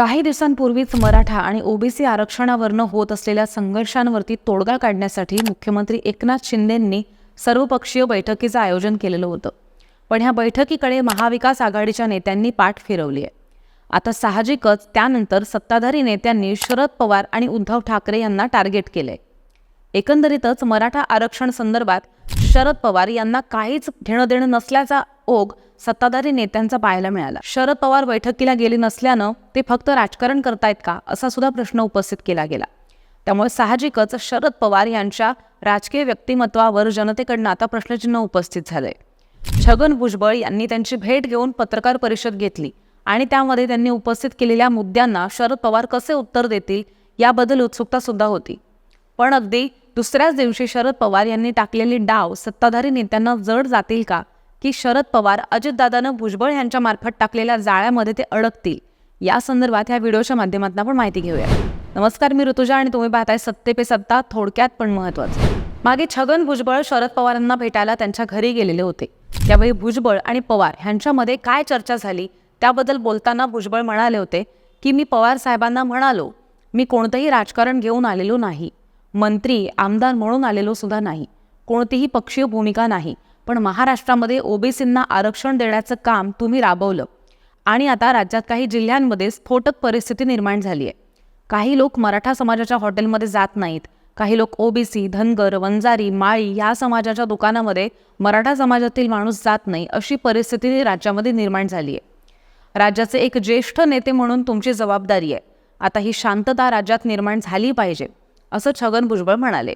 काही दिवसांपूर्वीच मराठा आणि ओबीसी आरक्षणावरनं होत असलेल्या संघर्षांवरती तोडगा काढण्यासाठी मुख्यमंत्री एकनाथ शिंदेंनी सर्वपक्षीय बैठकीचं आयोजन केलेलं होतं. पण ह्या बैठकीकडे महाविकास आघाडीच्या नेत्यांनी पाठ फिरवली आहे. आता साहजिकच त्यानंतर सत्ताधारी नेत्यांनी शरद पवार आणि उद्धव ठाकरे यांना टार्गेट केलंय. एकंदरीतच मराठा आरक्षण संदर्भात शरद पवार यांना काहीच घेणं देणं नसल्याचा ओघ सत्ताधारी नेत्यांचा पाहायला मिळाला. शरद पवार बैठकीला गेले नसल्यानं ते फक्त राजकारण करतायत का असा सुद्धा प्रश्न उपस्थित केला गेला. त्यामुळे साहजिकच शरद पवार यांच्या राजकीय व्यक्तिमत्वावर जनतेकडनं आता प्रश्नचिन्ह उपस्थित झालंय. छगन भुजबळ यांनी त्यांची भेट घेऊन पत्रकार परिषद घेतली आणि त्यामध्ये त्यांनी उपस्थित केलेल्या मुद्द्यांना शरद पवार कसे उत्तर देतील याबद्दल उत्सुकता सुद्धा होती. पण अगदी दुसऱ्याच दिवशी शरद पवार यांनी टाकलेली डाव सत्ताधारी नेत्यांना जड जातील का? की शरद पवार अजितदादानं भुजबळ यांच्या मार्फत टाकलेल्या जाळ्यामध्ये ते अडकतील? या संदर्भात ह्या व्हिडिओच्या माध्यमातून आपण माहिती घेऊया. नमस्कार मी ऋतुजा आणि तुम्ही पाहताय सत्ते पे सत्ता थोडक्यात पण महत्वाचं मागे छगन भुजबळ शरद पवारांना भेटायला त्यांच्या घरी गेलेले होते. त्यावेळी भुजबळ आणि पवार ह्यांच्यामध्ये काय चर्चा झाली? त्याबद्दल बोलताना भुजबळ म्हणाले होते की मी पवार साहेबांना म्हणालो मी कोणतंही राजकारण घेऊन आलेलो नाही. मंत्री आमदार म्हणून आलेलो सुद्धा नाही. कोणतीही पक्षीय भूमिका नाही. पण महाराष्ट्रामध्ये ओबीसींना आरक्षण देण्याचं काम तुम्ही राबवलं. आणि आता राज्यात काही जिल्ह्यांमध्ये स्फोटक परिस्थिती निर्माण झाली आहे. काही लोक मराठा समाजाच्या हॉटेलमध्ये जात नाहीत. काही लोक ओबीसी धनगर वंजारी माळी या समाजाच्या दुकानामध्ये मराठा समाजातील माणूस जात नाही अशी परिस्थिती राज्यामध्ये निर्माण झाली आहे. राज्याचे एक ज्येष्ठ नेते म्हणून तुमची जबाबदारी आहे. आता ही शांतता राज्यात निर्माण झाली पाहिजे. असं छगन भुजबळ म्हणाले.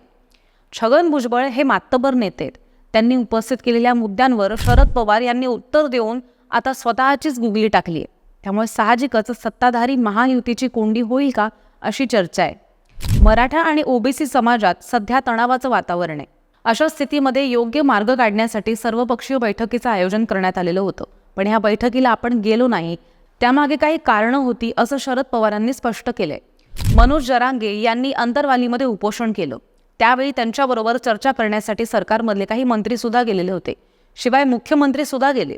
छगन भुजबळ हे मातबर नेते त्यांनी उपस्थित केलेल्या मुद्द्यांवर शरद पवार यांनी उत्तर देऊन आता स्वतःचीच गुगली टाकली आहे. त्यामुळे साहजिकच सत्ताधारी महायुतीची कोंडी होईल का अशी चर्चा आहे. मराठा आणि ओबीसी समाजात सध्या तणावाचं वातावरण आहे. अशा स्थितीमध्ये योग्य मार्ग काढण्यासाठी सर्वपक्षीय बैठकीचं आयोजन करण्यात आलेलं होतं. पण ह्या बैठकीला आपण गेलो नाही. त्यामागे काही कारणं होती असं शरद पवारांनी स्पष्ट केलंय. मनोज जरांगे यांनी अंतरवालीमध्ये उपोषण केलं. त्यावेळी त्यांच्याबरोबर चर्चा करण्यासाठी सरकारमधले काही मंत्री सुद्धा गेलेले होते. शिवाय मुख्यमंत्री सुद्धा गेले.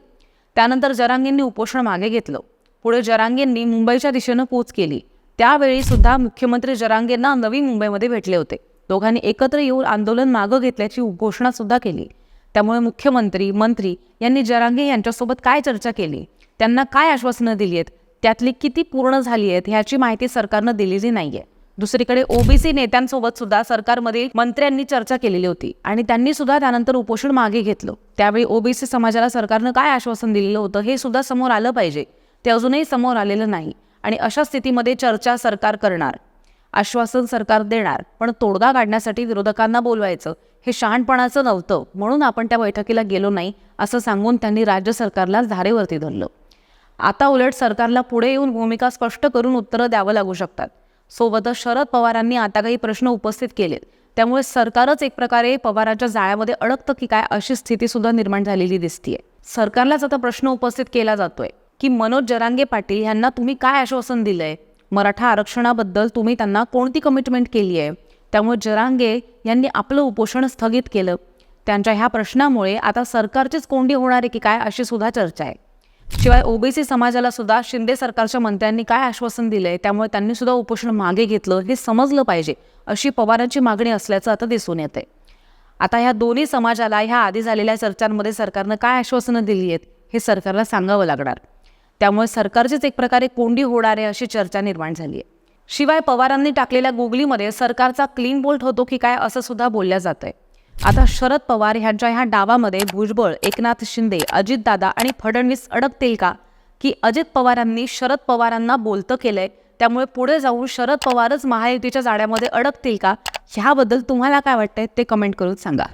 त्यानंतर जरांगेंनी उपोषण मागे घेतलं. पुढे जरांगेंनी मुंबईच्या दिशेनं कूच केली. त्यावेळी सुद्धा मुख्यमंत्री जरांगेंना नवी मुंबईमध्ये भेटले होते. दोघांनी एकत्र येऊन आंदोलन मागं घेतल्याची घोषणा सुद्धा केली. त्यामुळे मुख्यमंत्री मंत्री यांनी जरांगे यांच्यासोबत काय चर्चा केली? त्यांना काय आश्वासनं दिली आहेत? त्यातली किती पूर्ण झाली आहेत ह्याची माहिती सरकारनं दिलेली नाहीये. दुसरीकडे ओबीसी नेत्यांसोबत सुद्धा सरकारमध्ये मंत्र्यांनी चर्चा केलेली होती आणि त्यांनी सुद्धा त्यानंतर उपोषण मागे घेतलं. त्यावेळी ओबीसी समाजाला सरकारनं काय आश्वासन दिलेलं होतं हे सुद्धा समोर आलं पाहिजे. ते अजूनही समोर आलेलं नाही आणि अशा स्थितीमध्ये चर्चा सरकार करणार. आश्वासन सरकार देणार पण तोडगा काढण्यासाठी विरोधकांना बोलवायचं हे शहाणपणाचं नव्हतं म्हणून आपण त्या बैठकीला गेलो नाही असं सांगून त्यांनी राज्य सरकारला धारेवरती धरलं. आता उलट सरकारला पुढे येऊन भूमिका स्पष्ट करून उत्तरं द्यावं लागू शकतात. सोबतच शरद पवारांनी आता काही प्रश्न उपस्थित केलेत. त्यामुळे सरकारच एक प्रकारे पवारांच्या जाळ्यामध्ये अडकतं की काय अशी स्थिती सुद्धा निर्माण झालेली दिसतीये. सरकारलाच आता प्रश्न उपस्थित केला जातोय की मनोज जरांगे पाटील यांना तुम्ही काय आश्वासन दिलंय? मराठा आरक्षणाबद्दल तुम्ही त्यांना कोणती कमिटमेंट केली आहे त्यामुळे जरांगे यांनी आपलं उपोषण स्थगित केलं. त्यांच्या ह्या प्रश्नामुळे आता सरकारचीच कोंडी होणार आहे की काय अशी सुद्धा चर्चा आहे. शिवाय ओबीसी समाजाला सुद्धा शिंदे सरकारच्या मंत्र्यांनी काय आश्वासन दिलंय त्यामुळे त्यांनी सुद्धा उपोषण मागे घेतलं हे समजलं पाहिजे अशी पवारांची मागणी असल्याचं आता दिसून येते आता ह्या दोन्ही समाजाला ह्या आधी झालेल्या चर्चांमध्ये सरकारनं काय आश्वासनं दिली आहेत हे सरकारला सांगावं लागणार. त्यामुळे सरकारचीच एक प्रकारे कोंडी होणार आहे अशी चर्चा निर्माण झाली आहे. शिवाय पवारांनी टाकलेल्या गुगलीमध्ये सरकारचा क्लीन बोल्ट होतो की काय असं सुद्धा बोलल्या जात आहे आता शरद पवार ह्यांच्या ह्या डावामध्ये भुजबळ एकनाथ शिंदे अजितदादा आणि फडणवीस अडकतील का? की अजित पवारांनी शरद पवारांना बोलतं केलंय त्यामुळे पुढे जाऊन शरद पवारच महायुतीच्या जाड्यामध्ये अडकतील का? ह्याबद्दल तुम्हाला काय वाटतंय ते कमेंट करून सांगा.